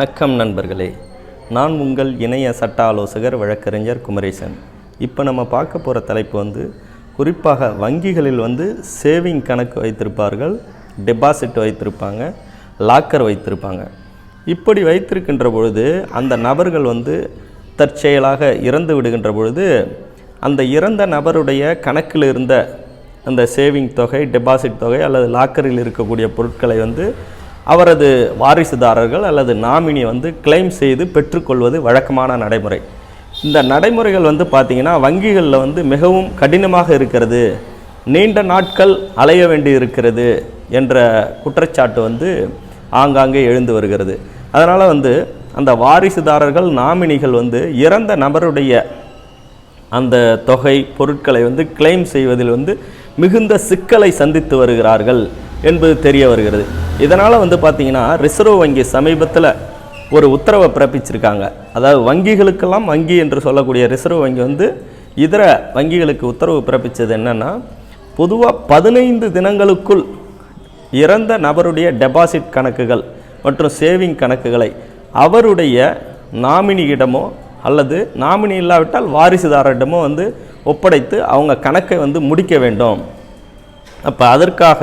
வணக்கம் நண்பர்களே. நான் உங்கள் இணைய சட்ட ஆலோசகர் வழக்கறிஞர் குமரேசன். இப்போ நம்ம பார்க்க போகிற தலைப்பு வந்து குறிப்பாக வங்கிகளில் வந்து சேவிங் கணக்கு வைத்திருப்பார்கள் டெபாசிட் வைத்திருப்பாங்க லாக்கர் வைத்திருப்பாங்க. இப்படி வைத்திருக்கின்ற பொழுது அந்த நபர்கள் வந்து தற்செயலாக இறந்து விடுகின்ற பொழுது அந்த இறந்த நபருடைய கணக்கில் இருந்த அந்த சேவிங் தொகை டெபாசிட் தொகை அல்லது லாக்கரில் இருக்கக்கூடிய பொருட்களை வந்து அவரது வாரிசுதாரர்கள் அல்லது நாமினி வந்து கிளைம் செய்து பெற்றுக்கொள்வது வழக்கமான நடைமுறை. இந்த நடைமுறைகள் வந்து பார்த்திங்கன்னா வங்கிகளில் வந்து மிகவும் கடினமாக இருக்கிறது. நீண்ட நாட்கள் அலைய வேண்டி இருக்கிறது என்ற குற்றச்சாட்டு வந்து ஆங்காங்கே எழுந்து வருகிறது. அதனால் வந்து அந்த வாரிசுதாரர்கள் நாமினிகள் வந்து இறந்த நபருடைய அந்த தொகை பொருட்களை வந்து கிளைம் செய்வதில் வந்து மிகுந்த சிக்கலை சந்தித்து வருகிறார்கள் என்பது தெரிய வருகிறது. இதனால் வந்து பார்த்திங்கன்னா ரிசர்வ் வங்கி சமீபத்தில் ஒரு உத்தரவை பிறப்பிச்சிருக்காங்க. அதாவது வங்கிகளுக்கெல்லாம் வங்கி என்று சொல்லக்கூடிய ரிசர்வ் வங்கி வந்து இதர வங்கிகளுக்கு உத்தரவு பிறப்பித்தது என்னென்னா பொதுவாக பதினைந்து தினங்களுக்குள் இறந்த நபருடைய டெபாசிட் கணக்குகள் மற்றும் சேவிங் கணக்குகளை அவருடைய நாமினியிடமோ அல்லது நாமினி இல்லாவிட்டால் வாரிசுதாரரிடமோ வந்து ஒப்படைத்து அவங்க கணக்கை வந்து முடிக்க வேண்டும். அப்போ அதற்காக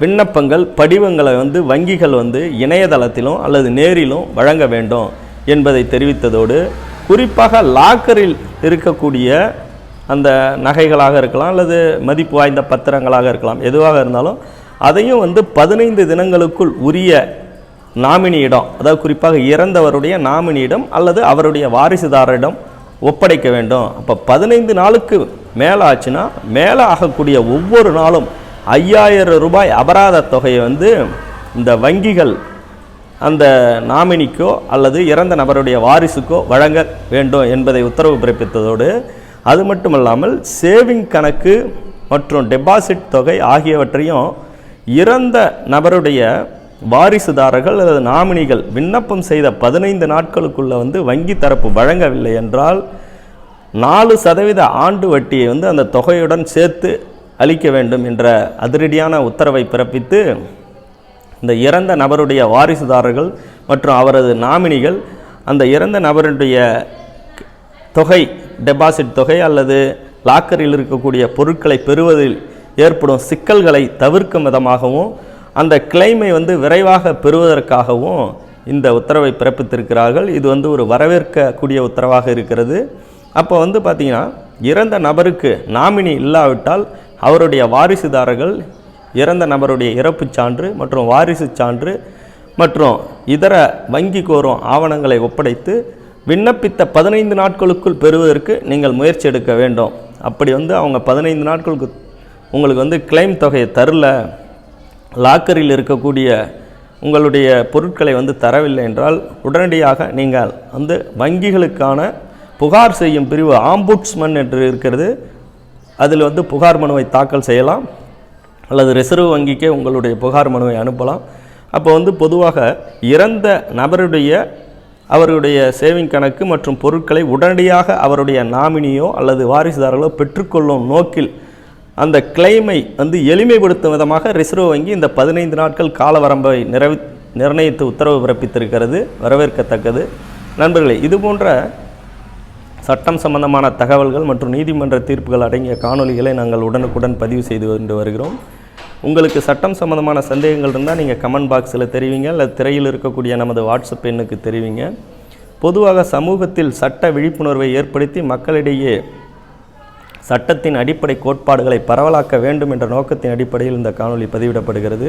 விண்ணப்பங்கள் படிவங்களை வந்து வங்கிகள் வந்து இணையதளத்திலும் அல்லது நேரிலும் வழங்க வேண்டும் என்பதை தெரிவித்ததோடு குறிப்பாக லாக்கரில் இருக்கக்கூடிய அந்த நகைகளாக இருக்கலாம் அல்லது மதிப்பு வாய்ந்த பத்திரங்களாக இருக்கலாம் எதுவாக இருந்தாலும் அதையும் வந்து பதினைந்து தினங்களுக்குள் உரிய நாமினியிடம் அதாவது குறிப்பாக இறந்தவருடைய நாமினியிடம் அல்லது அவருடைய வாரிசுதாரரிடம் ஒப்படைக்க வேண்டும். அப்போ பதினைந்து நாளுக்கு மேலே ஆச்சுன்னா மேலே ஆகக்கூடிய ஒவ்வொரு நாளும் ஐயாயிரம் ரூபாய் அபராத தொகையை வந்து இந்த வங்கிகள் அந்த நாமினிக்கோ அல்லது இறந்த நபருடைய வாரிசுக்கோ வழங்க வேண்டும் என்பதை உத்தரவு பிறப்பித்ததோடு அது மட்டுமல்லாமல் சேவிங் கணக்கு மற்றும் டெபாசிட் தொகை ஆகியவற்றையும் இறந்த நபருடைய வாரிசுதாரர்கள் அல்லது நாமினிகள் விண்ணப்பம் செய்த பதினைந்து நாட்களுக்குள்ளே வந்து வங்கி தரப்பு வழங்கவில்லை என்றால் நாலு சதவீத ஆண்டு வட்டியை வந்து அந்த தொகையுடன் சேர்த்து அளிக்க வேண்டும் என்ற அதிரடியான உத்தரவை பிறப்பித்து இந்த இறந்த நபருடைய வாரிசுதாரர்கள் மற்றும் அவரது நாமினிகள் அந்த இறந்த நபருடைய தொகை டெபாசிட் தொகை அல்லது லாக்கரில் இருக்கக்கூடிய பொருட்களை பெறுவதில் ஏற்படும் சிக்கல்களை தவிர்க்கும் விதமாகவும் அந்த கிளைமை வந்து விரைவாக பெறுவதற்காகவும் இந்த உத்தரவை பிறப்பித்திருக்கிறார்கள். இது வந்து ஒரு வரவேற்கக்கூடிய உத்தரவாக இருக்கிறது. அப்போ வந்து பார்த்திங்கன்னா இறந்த நபருக்கு நாமினி இல்லாவிட்டால் அவருடைய வாரிசுதாரர்கள் இறந்த நபருடைய இறப்புச் சான்று மற்றும் வாரிசு சான்று மற்றும் இதர வங்கி கோரும் ஆவணங்களை ஒப்படைத்து விண்ணப்பித்த பதினைந்து நாட்களுக்குள் பெறுவதற்கு நீங்கள் முயற்சி எடுக்க வேண்டும். அப்படி வந்து அவங்க பதினைந்து நாட்களுக்கு உங்களுக்கு வந்து கிளைம் தொகையை தரல. லாக்கரில் இருக்கக்கூடிய உங்களுடைய பொருட்களை வந்து தரவில்லை என்றால் உடனடியாக நீங்கள் வந்து வங்கிகளுக்கான புகார் செய்யும் பிரிவு ஆம்புட்ஸ்மன் என்று இருக்கிறது. அதில் வந்து புகார் மனுவை தாக்கல் செய்யலாம் அல்லது ரிசர்வ் வங்கிக்கே உங்களுடைய புகார் மனுவை அனுப்பலாம். அப்போ வந்து பொதுவாக இறந்த நபருடைய அவருடைய சேவிங் கணக்கு மற்றும் பொருட்களை உடனடியாக அவருடைய நாமினியோ அல்லது வாரிசுதாரர்களோ பெற்றுக்கொள்ளும் நோக்கில் அந்த கிளைமை வந்து எளிமைப்படுத்தும் விதமாக ரிசர்வ் வங்கி இந்த பதினைந்து நாட்கள் கால வரம்பை நிறைவி நிர்ணயித்து உத்தரவு பிறப்பித்திருக்கிறது வரவேற்கத்தக்கது. நண்பர்களே இது போன்ற சட்டம் சம்பந்தமான தகவல்கள் மற்றும் நீதிமன்ற தீர்ப்புகள் அடங்கிய காணொளிகளை நாங்கள் உடனுக்குடன் பதிவு செய்து கொண்டு வருகிறோம். உங்களுக்கு சட்டம் சம்பந்தமான சந்தேகங்கள் இருந்தால் நீங்கள் கமெண்ட் பாக்ஸில் தெரிவிங்க. இல்லை திரையில் இருக்கக்கூடிய நமது வாட்ஸ்அப் எண்ணுக்கு தெரிவிங்க. பொதுவாக சமூகத்தில் சட்ட விழிப்புணர்வை ஏற்படுத்தி மக்களிடையே சட்டத்தின் அடிப்படை கோட்பாடுகளை பரவலாக்க வேண்டும் என்ற நோக்கத்தின் அடிப்படையில் இந்த காணொளி பதிவிடப்படுகிறது.